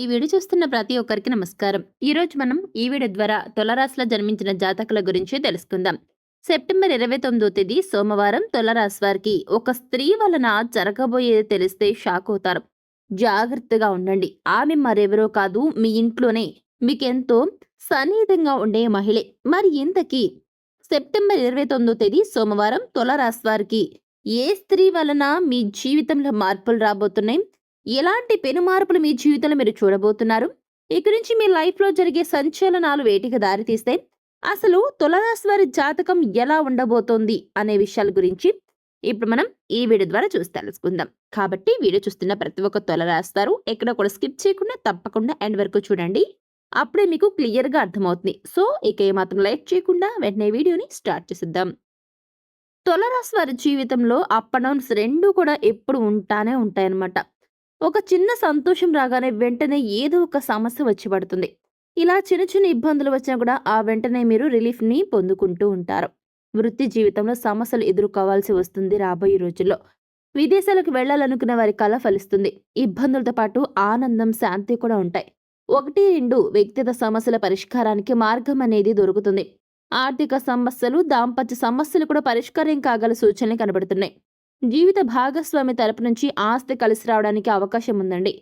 ఈ వీడియో చూస్తున్న ప్రతి ఒక్కరికి నమస్కారం. ఈరోజు మనం ఈ వీడియో ద్వారా తులరాశిలో జన్మించిన జాతకుల గురించి తెలుసుకుందాం. సెప్టెంబర్ ఇరవై తొమ్మిదో తేదీ సోమవారం తులరాశి వారికి ఒక స్త్రీ వలన జరగబోయేది తెలిస్తే షాక్ అవుతారు. జాగ్రత్తగా ఉండండి. ఆమె మరెవరో కాదు మీ ఇంట్లోనే. మీకెంతో సన్నిహితంగా ఉండే మహిళే. మరి ఇంతకీ సెప్టెంబర్ ఇరవై తొమ్మిదో తేదీ సోమవారం తులరాశి వారికి ఏ స్త్రీ వలన మీ జీవితంలో మార్పులు రాబోతున్నాయి? ఎలాంటి పెను మార్పులు మీ జీవితంలో మీరు చూడబోతున్నారు? ఇక నుంచి మీ లైఫ్లో జరిగే సంచలనాలు వేటికి దారితీస్తే అసలు తులరాశి వారి జాతకం ఎలా ఉండబోతోంది అనే విషయాల గురించి ఇప్పుడు మనం ఈ వీడియో ద్వారా చూసి తెలుసుకుందాం. కాబట్టి వీడియో చూస్తున్న ప్రతి ఒక్క తులరాస్తారు ఎక్కడ కూడా స్కిప్ చేయకుండా తప్పకుండా ఎండ్ వరకు చూడండి. అప్పుడే మీకు క్లియర్గా అర్థమవుతుంది. సో ఇక ఏమాత్రం లైక్ చేయకుండా వెంటనే వీడియోని స్టార్ట్ చేసిద్దాం. తులరాశి వారి జీవితంలో అప్ అండ్ డౌన్స్ రెండు కూడా ఎప్పుడు ఉంటానే ఉంటాయన్నమాట. ఒక చిన్న సంతోషం రాగానే వెంటనే ఏదో ఒక సమస్య వచ్చి పడుతుంది. ఇలా చిన్న చిన్న ఇబ్బందులు వచ్చినా కూడా ఆ వెంటనే మీరు రిలీఫ్ని పొందుకుంటూ ఉంటారు. వృత్తి జీవితంలో సమస్యలు ఎదుర్కోవాల్సి వస్తుంది రాబోయే రోజుల్లో. విదేశాలకు వెళ్ళాలనుకున్న వారి కళ ఫలిస్తుంది. ఇబ్బందులతో పాటు ఆనందం శాంతి కూడా ఉంటాయి. ఒకటి రెండు వ్యక్తిగత సమస్యల పరిష్కారానికి మార్గం అనేది దొరుకుతుంది. ఆర్థిక సమస్యలు దాంపత్య సమస్యలు కూడా పరిష్కారం కాగల సూచనలు కనబడుతున్నాయి. జీవిత భాగస్వామి తరపు నుంచి ఆస్తి కలిసి రావడానికి అవకాశం ఉందండి.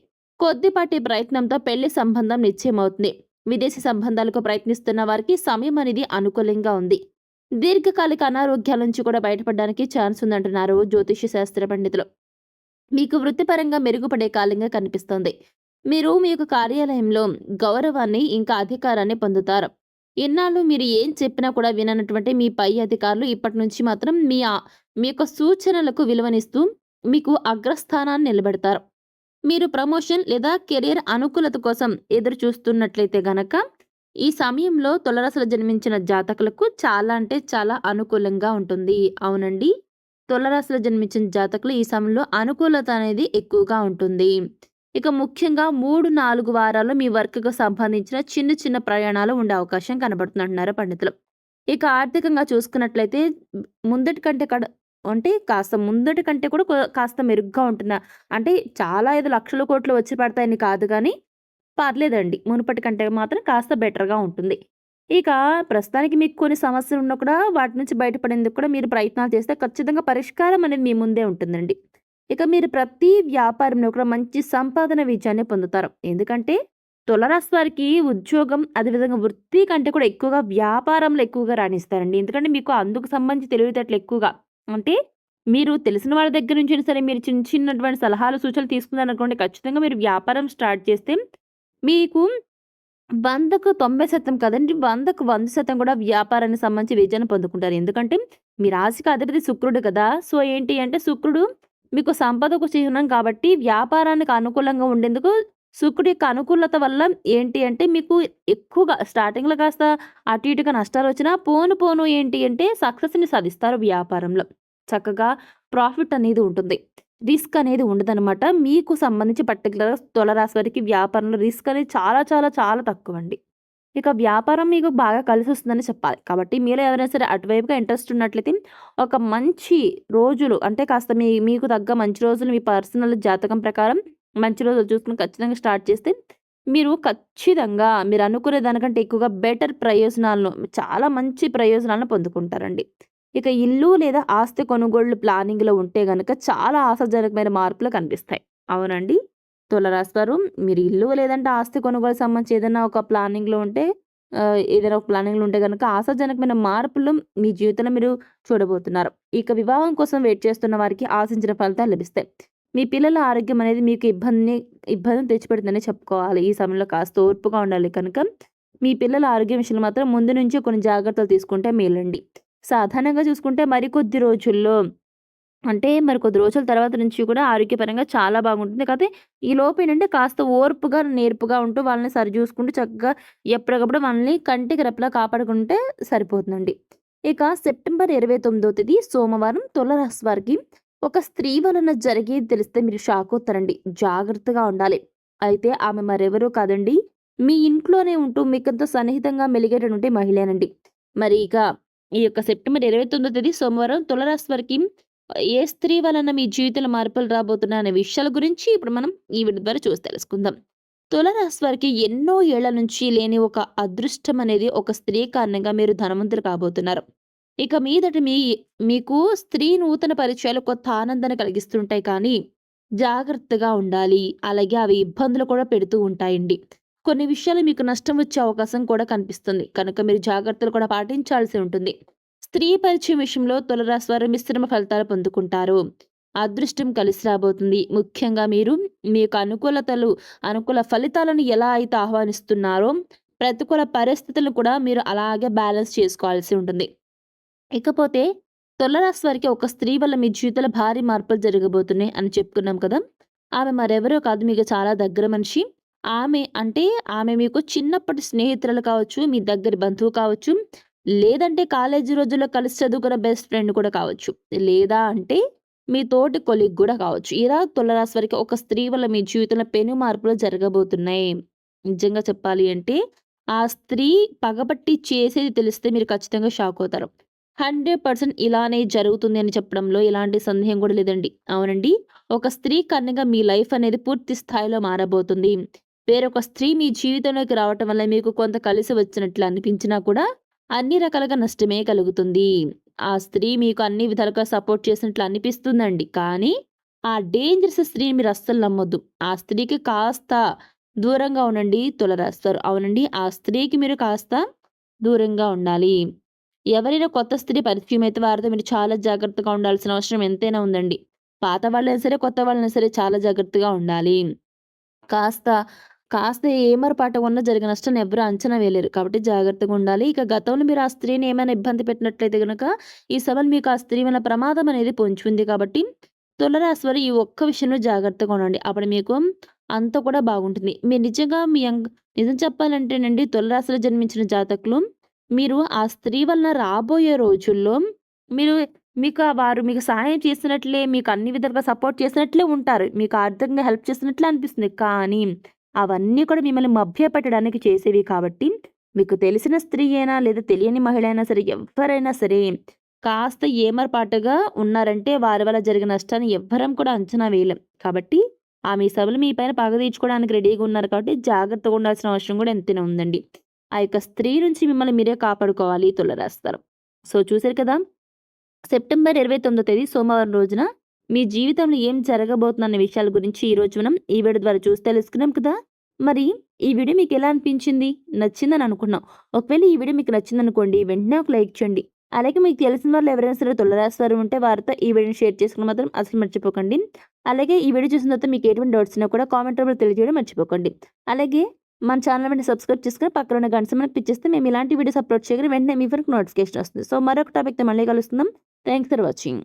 కొద్దిపాటి ప్రయత్నంతో పెళ్ళి సంబంధం నిశ్చయమవుతుంది. విదేశీ సంబంధాలకు ప్రయత్నిస్తున్న వారికి సమయం అనేది అనుకూలంగా ఉంది. దీర్ఘకాలిక అనారోగ్యాల నుంచి కూడా బయటపడడానికి ఛాన్స్ ఉందంటున్నారు జ్యోతిష్య శాస్త్ర పండితులు. మీకు వృత్తిపరంగా మెరుగుపడే కాలంగా కనిపిస్తోంది. మీరు మీ యొక్క కార్యాలయంలో గౌరవాన్ని ఇంకా అధికారాన్ని పొందుతారు. ఇన్నాళ్ళు మీరు ఏం చెప్పినా కూడా విననటువంటి మీ పై అధికారులు ఇప్పటి నుంచి మాత్రం మీ మీ యొక్క సూచనలకు విలువనిస్తూ మీకు అగ్రస్థానాన్ని నిలబెడతారు. మీరు ప్రమోషన్ లేదా కెరీర్ అనుకూలత కోసం ఎదురు చూస్తున్నట్లయితే గనక ఈ సమయంలో తొలరసలు జన్మించిన జాతకులకు చాలా అంటే చాలా అనుకూలంగా ఉంటుంది. అవునండి. తొలరాశిలో జన్మించిన జాతకులు ఈ సమయంలో అనుకూలత అనేది ఎక్కువగా ఉంటుంది. ఇక ముఖ్యంగా మూడు నాలుగు వారాలు మీ వర్క్కు సంబంధించిన చిన్న చిన్న ప్రయాణాలు ఉండే అవకాశం కనబడుతుందంటున్నారు పండితులు. ఇక ఆర్థికంగా చూసుకున్నట్లయితే ముందటి కంటే కడ అంటే కాస్త ముందటి కంటే కూడా కాస్త మెరుగ్గా ఉంటుందా అంటే చాలా ఐదు లక్షల కోట్లు వచ్చి పడతాయని కాదు కానీ పర్లేదండి. మునుపటి కంటే మాత్రం కాస్త బెటర్గా ఉంటుంది. ఇక ప్రస్తుతానికి మీకు కొన్ని సమస్యలు ఉన్నా కూడా వాటి నుంచి బయటపడేందుకు కూడా మీరు ప్రయత్నాలు చేస్తే ఖచ్చితంగా పరిష్కారం అనేది మీ ముందే ఉంటుందండి. ఇక మీరు ప్రతి వ్యాపారంలో కూడా మంచి సంపాదన విజయాన్ని పొందుతారు. ఎందుకంటే తులరాశి వారికి ఉద్యోగం అదేవిధంగా వృత్తి కంటే కూడా ఎక్కువగా వ్యాపారంలో ఎక్కువగా రాణిస్తారండి. ఎందుకంటే మీకు అందుకు సంబంధించి తెలివితేటలు ఎక్కువగా అంటే మీరు తెలిసిన వాళ్ళ దగ్గర నుంచి సరే మీరు చిన్న చిన్నటువంటి సలహాలు సూచనలు తీసుకున్నారనుకోండి ఖచ్చితంగా మీరు వ్యాపారం స్టార్ట్ చేస్తే మీకు వందకు తొంభై శాతం కదండి వందకు వంద శాతం కూడా వ్యాపారానికి సంబంధించి విజయాన్ని పొందుకుంటారు. ఎందుకంటే మీ రాశికి అధిపతి శుక్రుడు కదా సో ఏంటి అంటే శుక్రుడు మీకు సంపదకు చిహ్నం కాబట్టి వ్యాపారానికి అనుకూలంగా ఉండేందుకు శుక్రుడి యొక్క అనుకూలత వల్ల ఏంటి అంటే మీకు ఎక్కువగా స్టార్టింగ్లో కాస్త అటు ఇటుగా నష్టాలు వచ్చినా పోను పోను ఏంటి అంటే సక్సెస్ని సాధిస్తారు వ్యాపారంలో. చక్కగా ప్రాఫిట్ అనేది ఉంటుంది. రిస్క్ అనేది ఉండదనమాట మీకు సంబంధించి పర్టికులర్ తులరాశి వారికి వ్యాపారంలో రిస్క్ అనేది చాలా చాలా చాలా తక్కువ అండి ఇక వ్యాపారం మీకు బాగా కలిసి వస్తుందని చెప్పాలి. కాబట్టి మీరు ఎవరైనా సరే అటువైపుగా ఇంట్రెస్ట్ ఉన్నట్లయితే ఒక మంచి రోజులు అంటే కాస్త మీ మీకు తగ్గ మంచి రోజులు మీ పర్సనల్ జాతకం ప్రకారం మంచి రోజులు చూసుకుని ఖచ్చితంగా స్టార్ట్ చేస్తే మీరు ఖచ్చితంగా మీరు అనుకునే దానికంటే ఎక్కువగా బెటర్ ప్రయోజనాలను చాలా మంచి ప్రయోజనాలను పొందుకుంటారండి. ఇక ఇల్లు లేదా ఆస్తి కొనుగోళ్ళు ప్లానింగ్లో ఉంటే కనుక చాలా ఆశాజనకమైన మార్పులు కనిపిస్తాయి. అవునండి. తులరాశివారు మీరు ఇల్లు లేదంటే ఆస్తి కొనుగోలు సంబంధించి ఏదైనా ఒక ప్లానింగ్లో ఉంటే ఏదైనా ఒక ప్లానింగ్లో ఉంటే కనుక ఆశాజనకమైన మార్పులు మీ జీవితంలో మీరు చూడబోతున్నారు. ఇక వివాహం కోసం వెయిట్ చేస్తున్న వారికి ఆశించిన ఫలితాలు లభిస్తాయి. మీ పిల్లల ఆరోగ్యం అనేది మీకు ఇబ్బందిని ఇబ్బంది తెచ్చిపెడుతుందని చెప్పుకోవాలి ఈ సమయంలో కాస్త ఓర్పుగా ఉండాలి కనుక మీ పిల్లల ఆరోగ్యం విషయంలో మాత్రం ముందు నుంచే కొన్ని జాగ్రత్తలు తీసుకుంటే మేలండి సాధారణంగా చూసుకుంటే మరికొద్ది రోజుల్లో అంటే మరి కొద్ది రోజుల తర్వాత నుంచి కూడా ఆరోగ్యపరంగా చాలా బాగుంటుంది. కాకపోతే ఈ లోపు ఏంటంటే కాస్త ఓర్పుగా, నేర్పుగా ఉంటూ వాళ్ళని సరిచూసుకుంటూ చక్కగా ఎప్పటికప్పుడు వాళ్ళని కంటికి రెప్పలా కాపాడుకుంటే సరిపోతుందండి. ఇక సెప్టెంబర్ ఇరవై తొమ్మిదో తేదీ సోమవారం తులరాశి వారికి ఒక స్త్రీ వలన జరిగేది తెలిస్తే మీరు షాక్ అవుతారండి. జాగ్రత్తగా ఉండాలి. అయితే ఆమె మరెవరో కాదండి. మీ ఇంట్లోనే ఉంటూ మీకంత సన్నిహితంగా మెలిగేటటువంటి మహిళనండి మరి ఇక ఈ యొక్క సెప్టెంబర్ ఇరవై తొమ్మిదో తేదీ సోమవారం తులరాశి వారికి ఏ స్త్రీ వలన మీ జీవితంలో మార్పులు రాబోతున్నాయి అనే విషయాల గురించి ఇప్పుడు మనం ఈ వీడియో ద్వారా చూసి తెలుసుకుందాం తులరాశి వారికి ఎన్నో ఏళ్ళ నుంచి లేని ఒక అదృష్టం అనేది ఒక స్త్రీ కారణంగా మీరు ధనవంతులు కాబోతున్నారు. ఇక మీదటి మీ మీకు స్త్రీ నూతన పరిచయాలు కొత్త ఆనందాన్ని కలిగిస్తుంటాయి కానీ, జాగ్రత్తగా ఉండాలి. అలాగే అవి ఇబ్బందులు కూడా పెడుతూ ఉంటాయండి. కొన్ని విషయాలు మీకు నష్టం వచ్చే అవకాశం కూడా కనిపిస్తుంది. కనుక మీరు జాగ్రత్తలు కూడా పాటించాల్సి ఉంటుంది. స్త్రీ పరిచయం విషయంలో తులారాశి వారు మిశ్రమ ఫలితాలు పొందుకుంటారు. అదృష్టం కలిసి రాబోతుంది. ముఖ్యంగా మీరు మీకు అనుకూలతలు, అనుకూల ఫలితాలను ఎలా అయితే ఆహ్వానిస్తున్నారో, ప్రతికూల పరిస్థితులను కూడా మీరు అలాగే బ్యాలెన్స్ చేసుకోవాల్సి ఉంటుంది. ఇకపోతే తులారాశి వారికి ఒక స్త్రీ వల్ల మీ జీవితంలో భారీ మార్పులు జరగబోతున్నాయి అని చెప్పుకున్నాం కదా! ఆమె మరెవరో కాదు మీకు చాలా దగ్గర మనిషి. ఆమె అంటే ఆమె మీకు చిన్నప్పటి స్నేహితురాలు కావచ్చు, మీ దగ్గరి బంధువు కావచ్చు, లేదంటే కాలేజీ రోజుల్లో కలిసి చదువుకున్న బెస్ట్ ఫ్రెండ్ కూడా కావచ్చు. లేదా అంటే మీ తోటి కొలిగ్ కూడా కావచ్చు. ఇలా తులారాశి వారికి ఒక స్త్రీ వల్ల మీ జీవితంలో పెను మార్పులు జరగబోతున్నాయి. నిజంగా చెప్పాలి అంటే ఆ స్త్రీ పగబట్టి చేసేది తెలిస్తే మీరు ఖచ్చితంగా షాక్ అవుతారు. 100% ఇలానే జరుగుతుంది అని చెప్పడంలో ఎలాంటి సందేహం కూడా లేదండి. అవునండి. ఒక స్త్రీ కారణంగా మీ లైఫ్ అనేది పూర్తి స్థాయిలో మారబోతుంది. వేరొక స్త్రీ మీ జీవితంలోకి రావటం వల్ల మీకు కొంత కలిసి వచ్చినట్లు అనిపించినా కూడా అన్ని రకాలుగా నష్టమే కలుగుతుంది. ఆ స్త్రీ మీకు అన్ని విధాలుగా సపోర్ట్ చేసినట్లు అనిపిస్తుందండి. కానీ ఆ డేంజరస్ స్త్రీని మీరు అస్సలు నమ్మొద్దు. ఆ స్త్రీకి కాస్త దూరంగా ఉండండి తులరాస్తారు అవునండి. ఆ స్త్రీకి మీరు కాస్త దూరంగా ఉండాలి. ఎవరైనా కొత్త స్త్రీ పరిచయం అయితే వారితో మీరు చాలా జాగ్రత్తగా ఉండాల్సిన అవసరం ఎంతైనా ఉందండి. పాత వాళ్ళైనా సరే, కొత్త వాళ్ళైనా సరే చాలా జాగ్రత్తగా ఉండాలి. కాస్త, కాస్త ఏమరపాటు ఉన్నా జరిగిన నష్టాన్ని ఎవరు అంచనా వేయలేరు. కాబట్టి జాగ్రత్తగా ఉండాలి. ఇక గతంలో మీరు ఆ స్త్రీని ఏమైనా ఇబ్బంది పెట్టినట్లయితే కనుక ఈ సమయంలో మీకు ఆ స్త్రీ వల్ల ప్రమాదం అనేది పొంచుంది కాబట్టి తులరాశి వారు ఈ ఒక్క విషయంలో జాగ్రత్తగా ఉండండి. అప్పుడు మీకు అంతా కూడా బాగుంటుంది. మీరు నిజంగా మీ నిజం చెప్పాలంటేనండి తులరాశిలో జన్మించిన జాతకులు మీరు ఆ స్త్రీ వలన రాబోయే రోజుల్లో మీరు మీకు వారు మీకు సహాయం చేసినట్లే, మీకు అన్ని విధాలుగా సపోర్ట్ చేసినట్లే ఉంటారు. మీకు ఆర్థికంగా హెల్ప్ చేసినట్లే అనిపిస్తుంది. కానీ అవన్నీ కూడా మిమ్మల్ని మభ్యపెట్టడానికి చేసేవి కాబట్టి మీకు తెలిసిన స్త్రీ అయినా లేదా తెలియని మహిళ అయినా సరే ఎవరైనా సరే కాస్త ఏమరపాటుగా ఉన్నారంటే వారి వల్ల జరిగిన నష్టాన్ని ఎవ్వరం కూడా అంచనా వేయలేం. కాబట్టి ఆమె సభలు మీ పైన పగ తీర్చుకోవడానికి రెడీగా ఉన్నారు కాబట్టి జాగ్రత్తగా ఉండాల్సిన అవసరం కూడా ఎంతైనా ఉందండి. ఆ యొక్క స్త్రీ నుంచి మిమ్మల్ని మీరే కాపాడుకోవాలి తులారాశి సో చూసారు కదా! సెప్టెంబర్ 29వ తేదీ సోమవారం రోజున మీ జీవితంలో ఏం జరగబోతుందన్న విషయాల గురించి ఈరోజు మనం ఈ వీడియో ద్వారా చూసి తెలుసుకున్నాం కదా! మరి ఈ వీడియో మీకు ఎలా అనిపించింది? నచ్చిందని అనుకున్నాం. ఒకవేళ ఈ వీడియో మీకు నచ్చిందనుకోండి వెంటనే ఒక లైక్ చేయండి. అలాగే మీకు తెలిసిన వాళ్ళు ఎవరైనా సరే తులారాశి వారు ఉంటే వారితో ఈ వీడియోని షేర్ చేసుకుని మాత్రం అసలు మర్చిపోకండి. అలాగే ఈ వీడియో చూసిన తర్వాత మీకు ఎటువంటి డౌట్స్ ఉన్నా కూడా కామెంట్ రూపంలో తెలియజేయడం మర్చిపోకండి. అలాగే మన ఛానల్ వెంటనే సబ్స్క్రైబ్ చేసుకుని పక్కన ఉన్న గంట సమయం పిచ్చేస్తే మేము ఇలాంటి వీడియోస్ అప్లోడ్ చేయగలి వెంటనే మీ వరకు నోటిఫికేషన్ వస్తుంది. సో మరొక టాపిక్‌తో మళ్ళీ కలుస్తున్నాం. Thanks for watching.